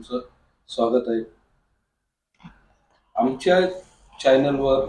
तुमचं स्वागत आहे. आमच्या चॅनलवर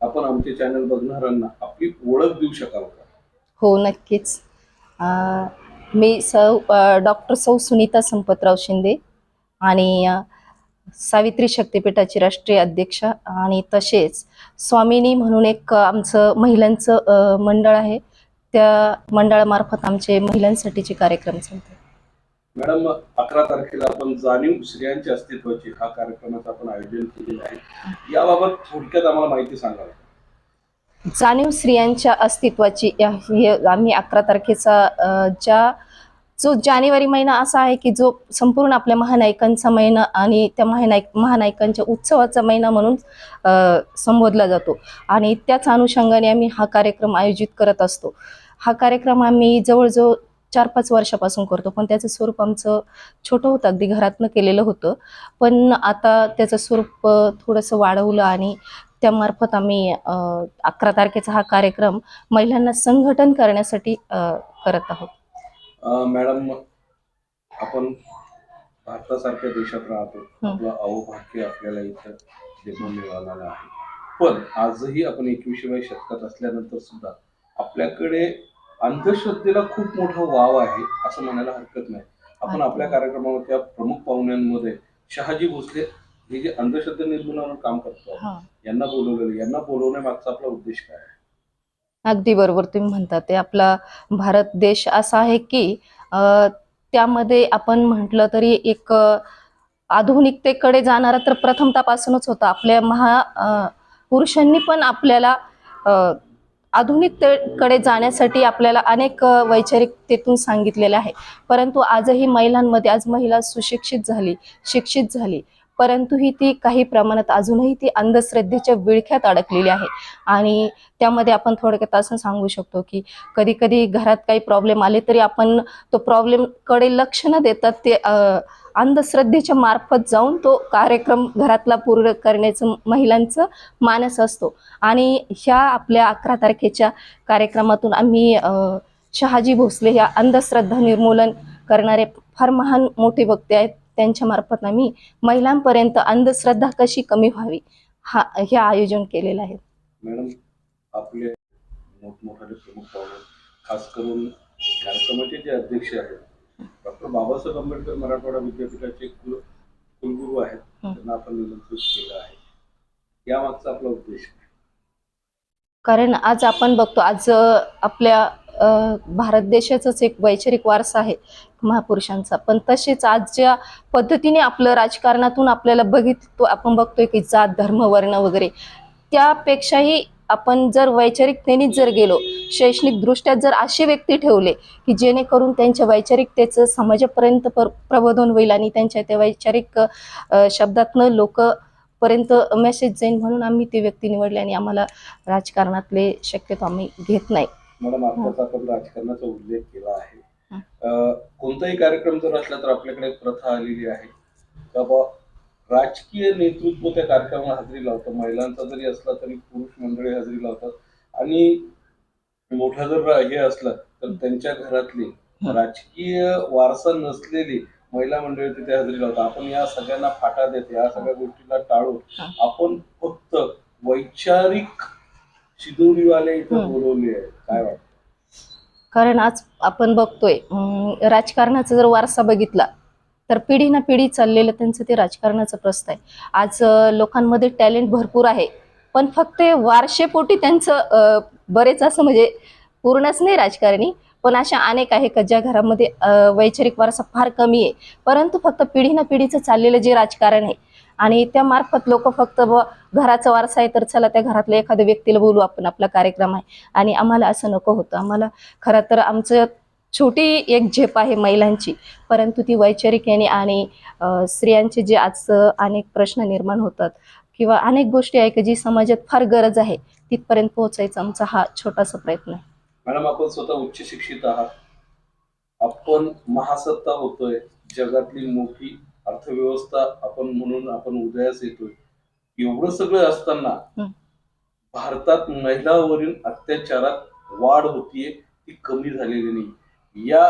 आपण आमचे चॅनल बघणाऱ्यांना आपली ओळख देऊ शकाल का? हो नक्कीच. अं, मी सौ डॉक्टर सौ सुनीता संपतराव शिंदे आणि अं, सावित्री शक्तीपीठाची राष्ट्रीय अध्यक्ष आणि तसेच स्वामिनी म्हणून एक अं, आमचं महिलांचं अं, मंडळ आहे. त्या मंडळामार्फत आमचे महिलांसाठीचे कार्यक्रम चालतात. मॅडम अकरा तारखेला आपण जाणीव स्त्रियांच्या अस्तित्वाची हा कार्यक्रमाचं आपण आयोजन केलेलं आहे. याबाबत थोडक्यात आम्हाला माहिती सांगा. जाणीव स्त्रियांच्या अस्तित्वाची या- हे आम्ही अकरा तारखेचा ज्या जो जानेवारी महिना असा आहे की जो संपूर्ण आपल्या महानायकांचा महिना आणि त्या महानायक महानायकांच्या उत्सवाचा महिना म्हणून संबोधला जातो. आणि त्याच अनुषंगाने आम्ही हा कार्यक्रम आयोजित करत असतो. हा कार्यक्रम आम्ही जवळजवळ चार पाच वर्षापासून करतो. पण त्याचं स्वरूप आमचं छोटं होतं. अगदी घरातनं केलेलं होतं. पण आता त्याचं स्वरूप थोडंसं वाढवलं आणि त्यामार्फत आम्ही अकरा तारखेचा हा कार्यक्रम महिलांना संघटन करण्यासाठी करत आहोत. मॅडम आपण भारतासारख्या देशात राहतो. आपलं अहोभाग्य आपल्याला इथं जन्म मिळालेला आहे. पण आजही आपण एकविसाव्या शतकात असल्यानंतर सुद्धा आपल्याकडे अंधश्रद्धेला खूप मोठा वाव आहे असं म्हणायला हरकत नाही. आपण. आपल्या कार्यक्रमावर त्या प्रमुख पाहुण्यांमध्ये शहाजी भोसले हे जे अंधश्रद्धा निर्मूलनावर काम करतात हा. यांना बोलवलेलं यांना बोलवण्यामागचा आपला उद्देश काय आहे? अगदी बरोबर तुम्ही म्हणता ते. आपला भारत देश असा आहे की त्यामध्ये आपण म्हटलं तरी एक आधुनिकतेकडे जाणारा तर प्रथमतापासूनच होता. आपल्या महा पुरुषांनी पण आपल्याला आधुनिकतेकडे जाण्यासाठी आपल्याला अनेक वैचारिकतेतून सांगितलेले आहे. परंतु आजही महिलांमध्ये आज महिला सुशिक्षित झाली शिक्षित झाली. परंतु ही ती काही प्रमाणात अजूनही ती अंधश्रद्धेच्या विळख्यात अडकलेली आहे. आणि त्यामध्ये आपण थोडक्यात असं सांगू शकतो की कधी कधी घरात काही प्रॉब्लेम आले तरी आपण तो प्रॉब्लेमकडे लक्ष न देता ते अंधश्रद्धेच्या मार्फत जाऊन तो कार्यक्रम घरातला पूर्ण करण्याचं महिलांचं मानस असतो. आणि ह्या आपल्या अकरा तारखेच्या कार्यक्रमातून आम्ही शहाजी भोसले ह्या अंधश्रद्धा निर्मूलन करणारे फार महान मोठे वक्ते आहेत. त्यांच्या मार्फत आम्ही महिलांपर्यंत अंधश्रद्धा कशी कमी व्हावी हा हे आयोजन केलेलं आहे मॅडम आपले मोठमोठाले प्रमुख पाहुणे खास करून कार्यक्रमाचे जे अध्यक्ष आहेत डॉक्टर बाबासाहेब आंबेडकर मराठवाडा विद्यापीठाचे कुल कुलगुरू आहेत. त्यांना आपण निमंत्रित केलं आहे यामागचा आपला उद्देश? कारण आज आपण बघतो आज आपल्या भारत देशाचाच एक वैचारिक वारसा आहे महापुरुषांचा. पण तसेच आज ज्या पद्धतीने आपलं राजकारणातून आपल्याला बघितलो आपण बघतोय की जात धर्म वर्ण वगैरे त्यापेक्षाही आपण जर वैचारिकतेनेच जर गेलो शैक्षणिक दृष्ट्या जर असे व्यक्ती ठेवले की जेणेकरून त्यांच्या वैचारिकतेचं समाजापर्यंत प्रबोधन होईल आणि त्यांच्या त्या वैचारिक शब्दातनं लोक पर्यंत मेसेज जाईल म्हणून आम्ही ती व्यक्ती निवडली आणि आम्हाला राजकारणातले शक्यतो आम्ही घेत नाही. मॅडम आपण राजकारणाचा उल्लेख केला आहे. कोणताही कार्यक्रम जर असला तर आपल्याकडे प्रथा आलेली आहे. का बा राजकीय नेतृत्व त्या कार्यक्रमाला हजेरी लावतं. महिलांचा जरी असला तरी पुरुष मंडळी हजेरी लावतात. आणि मोठा जर हे असलं तर त्यांच्या घरातली. राजकीय वारसा नसलेली महिला मंडळी तिथे हजेरी लावतात. आपण या सगळ्यांना फाटा देत. या सगळ्या गोष्टीला टाळून. आपण फक्त वैचारिक शिदोरीवाले इथं. बोलवले आहे काय वाटतं? कारण आज आपण बघतोय राजकारणाचा जर वारसा बघितला तर पिढी ना पिढी चाललेलं त्यांचं ते राजकारणाचं प्रस्त आहे. आज लोकांमध्ये टॅलेंट भरपूर आहे पण फक्त वारशेपोटी त्यांचं बरेच असं म्हणजे पूर्णच नाही राजकारणी पण अशा अनेक आहे का ज्या घरामध्ये वैचारिक वारसा फार कमी आहे. परंतु फक्त पिढी ना पिढीचं चाललेलं जे राजकारण आहे आणि त्या मार्फत लोक फक्त व घराचा वारसा आहे तर चला त्या घरातल्या एखाद्या व्यक्तीला बोलू आपण आपला कार्यक्रम आहे. आणि आम्हाला असं नको होतं. आम्हाला खरं तर आमचं छोटी एक झेप आहे महिलांची परंतु ती वैचारिक याने आणि स्त्रियांचे जे आज अनेक प्रश्न निर्माण होतात किंवा अनेक गोष्टी आहे की जी समाजात फार गरज आहे तिथपर्यंत पोहोचायचा आमचा हा छोटासा प्रयत्न आहे. मॅडम आपण स्वतः उच्च शिक्षित आहात. आपण महासत्ता होतोय जगातली मोठी अर्थव्यवस्था आपण म्हणून आपण उदयास येतोय. एवढं सगळं असताना. भारतात महिलांवरील अत्याचारात वाढ होतीये ती कमी झालेली नाही. या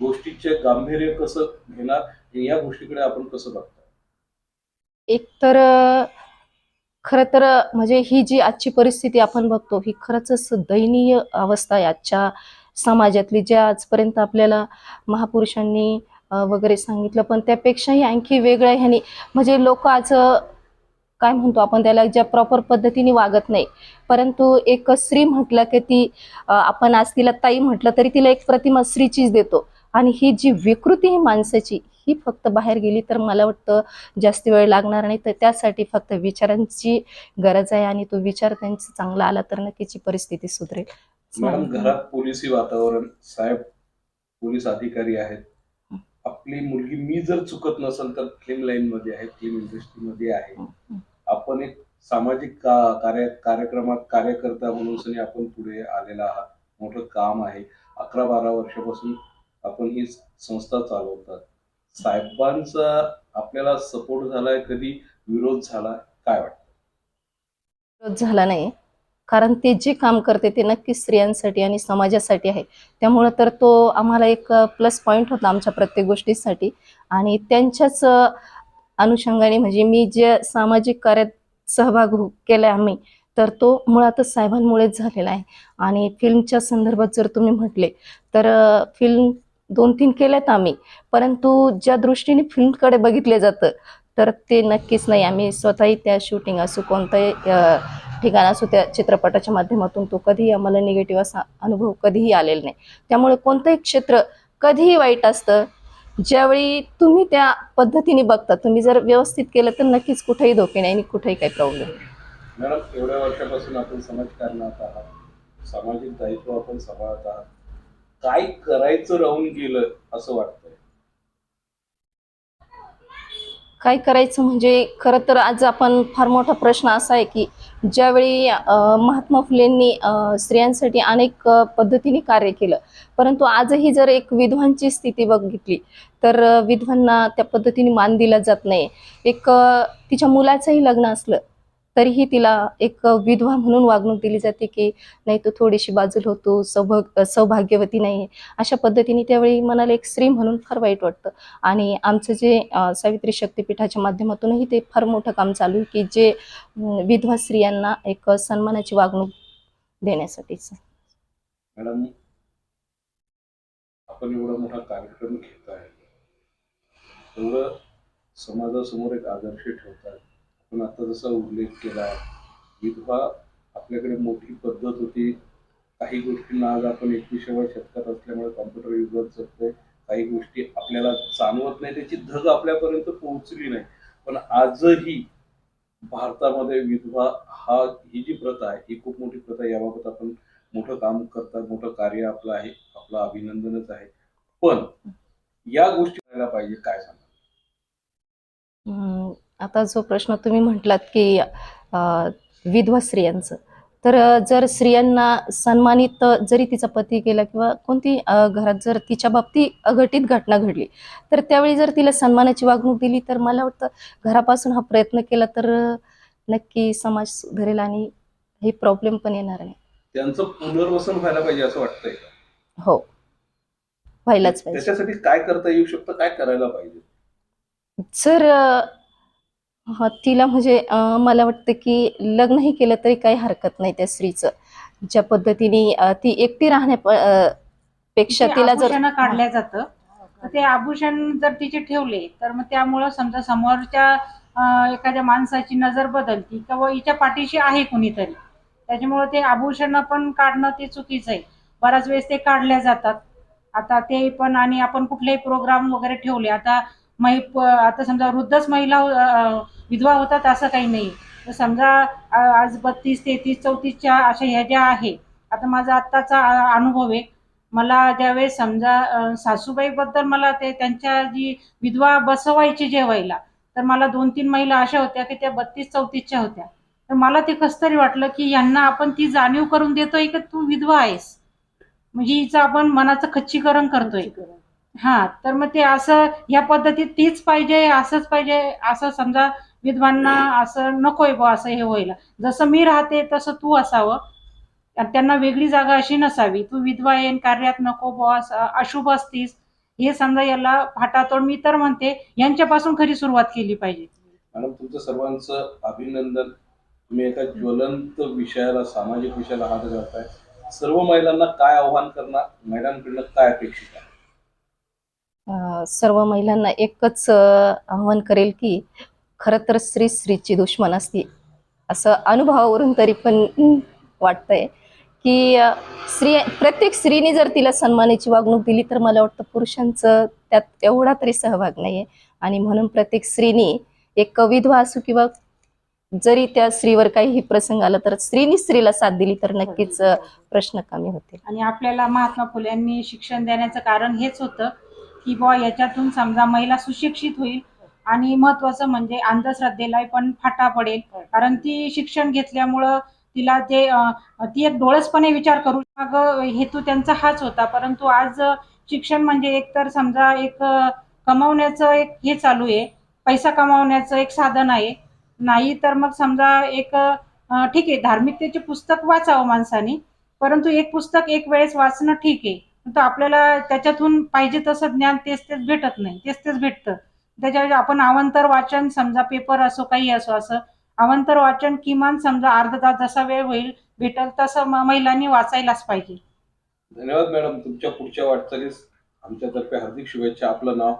गोष्टीचे गांभीर्य कसं घेणार या गोष्टीकडे आपण कसं बघतो एक तर खरं तर म्हणजे ही जी आजची परिस्थिती आपण बघतो ही खरंच दयनीय अवस्था आहे आजच्या समाजातली ज्या आजपर्यंत आपल्याला महापुरुषांनी वगैरे सांगितलं. पण त्यापेक्षाही आणखी वेगळं ह्यानी म्हणजे लोक आज काय म्हणतो आपण त्याला ज्या प्रॉपर पद्धतीने वागत नाही. परंतु एक स्त्री म्हटलं की ती आपण आज तिला ताई म्हटलं तरी तिला एक प्रतिमा स्त्रीचीच देतो. आणि ही जी विकृती ही माणसाची ही फक्त बाहेर गेली तर मला वाटतं जास्त वेळ लागणार नाही. तर त्यासाठी फक्त विचारांची गरज आहे आणि तो विचार त्यांचा चांगला आला तर नक्कीची परिस्थिती सुधरेल. घरात पोलिसी वातावरण साहेब पोलीस अधिकारी आहेत. आपली मुलगी मी जर चुकत नसेल तर फिल्म लाईन मध्ये आहे फिल्म इंडस्ट्रीमध्ये आहे. आपण एक सामाजिक का कार्य कार्यक्रमात कार्यकर्ता म्हणून सनी आपण पुढे आलेला आहात. मोठं काम आहे. अकरा बारा वर्षापासून आपण ही संस्था चालवतात. साहेबांचा आपल्याला सपोर्ट झालाय कधी? विरोध झाला? काय वाटतं? विरोध झाला नाही. कारण ते जे काम करते ते नक्कीच स्त्रियांसाठी आणि समाजासाठी आहे. त्यामुळं तर तो आम्हाला एक प्लस पॉईंट होता आमच्या प्रत्येक गोष्टीसाठी. आणि त्यांच्याच अनुषंगाने म्हणजे मी जे सामाजिक कार्यात सहभाग हो- आम्ही तर तो मुळातच साहेबांमुळेच झालेला आहे. आणि फिल्मच्या संदर्भात जर तुम्ही म्हटले तर फिल्म दोन तीन केल्यात आम्ही परंतु ज्या दृष्टीने फिल्मकडे बघितले जातं तर ते नक्कीच नाही. आम्ही स्वतःही त्या शूटिंग असो कोणताही अ, ठिकाण त्या चित्रपटाच्या माध्यमातून तो कधीही आम्हाला निगेटिव्ह असा अनुभव कधीही आलेला नाही. त्यामुळे कोणतंही क्षेत्र कधीही वाईट असतं. ज्यावेळी तुम्ही त्या पद्धतीने बघता तुम्ही जर व्यवस्थित केलं तर नक्कीच कुठेही धोके नाही आणि कुठेही काही प्रॉब्लेम नाही. मॅडम एवढ्या वर्षापासून आपण समाजकारणात आहात सामाजिक दायित्व आपण सांभाळत आहात. काय करायचं राहून गेलं असं वाटतंय? काय करायचं म्हणजे खरं तर आज आपण फार मोठा प्रश्न असा आहे की ज्यावेळी महात्मा फुलेंनी स्त्रियांसाठी अनेक पद्धतीने कार्य केलं. परंतु आजही जर एक विधवांची स्थिती बघितली तर विधवांना त्या पद्धतीने मान दिला जात नाही. एक तिच्या मुलाचंही लग्न असलं तरीही तिला एक विधवा म्हणून वागणूक दिली जाते की नाही तू थोडीशी बाजूल होतो सौभाग सौभाग्यवती नाही अशा पद्धतीने त्यावेळी मनाला एक स्त्री म्हणून फार वाईट वाटतं. आणि आमचं जे सावित्री शक्तीपीठाच्या माध्यमातूनही ते फार मोठं काम चालू आहे की जे विधवा स्त्रियांना एक सन्मानाची वागणूक देण्यासाठीच. मॅडम आपण एवढा मोठा कार्यक्रम घेत आहे. एवढं समाजासमोर एक आदर्श ठेवतात आपण आता जसा उल्लेख केला विधवा आपल्याकडे मोठी पद्धत होती. काही गोष्टींना आज आपण एकविसाव्या शतकात असल्यामुळे कॉम्प्युटर युगात जगतोय. काही गोष्टी आपल्याला जाणवत नाही. त्याची धग आपल्यापर्यंत पोहोचली नाही. पण आजही भारतामध्ये विधवा हा ही जी प्रथा आहे ही खूप मोठी प्रथा आहे. याबाबत आपण मोठं काम करतात मोठं कार्य आपलं आहे. आपलं अभिनंदनच आहे. पण या गोष्टी करायला पाहिजे काय सांगा आता जो प्रश्न तुम्ही म्हटलात की विधवा स्त्रियांचं. तर जर स्त्रियांना सन्मानित जरी तिचा पती केला किंवा कोणती घरात जर तिच्या बाबतीत अघटित घटना घडली तर त्यावेळी जर तिला सन्मानाची वागणूक दिली तर मला वाटतं घरापासून हा प्रयत्न केला तर नक्की समाज सुधारेल आणि हे प्रॉब्लेम पण येणार नाही त्यांचं पुनर्वसन व्हायला पाहिजे असं वाटतंय? हो. व्हायलाच पाहिजे. त्याच्यासाठी काय करता येऊ शकतं काय करायला पाहिजे? जर तिला म्हणजे मला वाटतं की लग्नही केलं तरी काही हरकत नाही त्या स्त्रीचं. ज्या पद्धतीने ती एकटी राहण्या पेक्षा तिला जर काढल्या जातं. ते आभूषण जर तिचे ठेवले तर मग त्यामुळं समजा समोरच्या एखाद्या माणसाची नजर बदलती किंवा हिच्या पाठीशी आहे कुणीतरी. त्याच्यामुळे ते आभूषण पण काढणं ते चुकीचं आहे. बऱ्याच वेळेस ते काढल्या जातात. आता ते पण आणि आपण कुठलेही प्रोग्राम वगैरे ठेवले आता मै आता समजा वृद्धच महिला विधवा होतात असं काही नाही. तर समजा आज बत्तीस तेहतीस चौतीसच्या अशा ह्या ज्या आहे आता माझा आत्ताचा अनुभव आहे. मला ज्यावेळेस समजा सासूबाईबद्दल मला ते त्यांच्या जी विधवा बसवायची जेवायला तर मला दोन तीन महिला अशा होत्या की त्या बत्तीस चौतीसच्या होत्या. तर मला ते कसं तरी वाटलं की यांना आपण ती जाणीव करून देतोय की तू विधवा आहेस? म्हणजे हिचं आपण मनाचं खच्चीकरण करतोय. हा तर मग ते असं या पद्धतीत तीच पाहिजे असंच पाहिजे असं समजा विधवांना असं नकोय बुवा असं हे व्हायला. जसं मी राहते तसं तू असावं. आणि त्यांना वेगळी जागा अशी नसावी. तू विधवा येईन कार्यात नको बुवा असं अशुभ असतीस. हे समजा याला फाटातोड मी तर म्हणते यांच्यापासून खरी सुरुवात केली पाहिजे. मॅडम तुमचं सर्वांचं अभिनंदन. तुम्ही एका ज्वलंत विषयाला सामाजिक विषयाला हात घालताय. सर्व महिलांना काय आव्हान करणार? महिलांकडनं काय अपेक्षित आहे? सर्व महिलांना एकच आव्हान करेल की खरं तर स्त्री स्त्रीची दुश्मन असते असं अनुभवावरून तरी पण वाटतंय की स्त्री प्रत्येक स्त्रीने जर तिला सन्मानाची वागणूक दिली तर मला वाटतं पुरुषांचं त्यात एवढा तरी सहभाग नाहीये. आणि म्हणून प्रत्येक स्त्रीने एक विधवा असू किंवा जरी त्या स्त्रीवर काही प्रसंग आला तर स्त्रीने स्त्रीला साथ दिली तर नक्कीच प्रश्न कमी होतील. आणि आपल्याला महात्मा फुल्यांनी शिक्षण देण्याचं कारण हेच होतं की बुवा याच्यातून समजा महिला सुशिक्षित होईल आणि महत्वाचं म्हणजे अंधश्रद्धेला पण फाटा पडेल. कारण ती शिक्षण घेतल्यामुळं तिला ते ती एक डोळसपणे विचार करू मग हेतू त्यांचा हाच होता. परंतु आज शिक्षण म्हणजे एक तर समजा एक कमावण्याचं एक हे चालू आहे. पैसा कमावण्याचं एक साधन आहे. नाही तर मग समजा एक ठीक आहे धार्मिकतेचे पुस्तक वाचावं माणसाने. परंतु एक पुस्तक एक वेळेस वाचणं ठीक आहे. आपल्याला त्याच्यातून पाहिजे तसं ज्ञान तेच तेच भेटत नाही तेच तेच भेटतं. त्याच्याऐवजी आपण अवांतर वाचन समजा पेपर असो काही असो असं अवांतर वाचन किमान समजा अर्धा तास जसा वेळ होईल भेटेल तसं महिलांनी वाचायलाच पाहिजे. धन्यवाद मॅडम तुमच्या पुढच्या वाटचालीस आमच्यातर्फे हार्दिक शुभेच्छा आपलं नाव?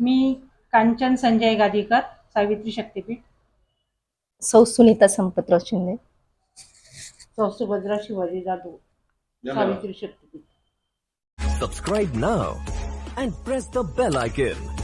मी कांचन संजय गादीकर सावित्री शक्तीपीठ. सौ सुनीता संपतराव शिंदे. सुभद्रा शिवाजी जाधव सावित्री शक्तीपीठ. Subscribe now and press the bell icon.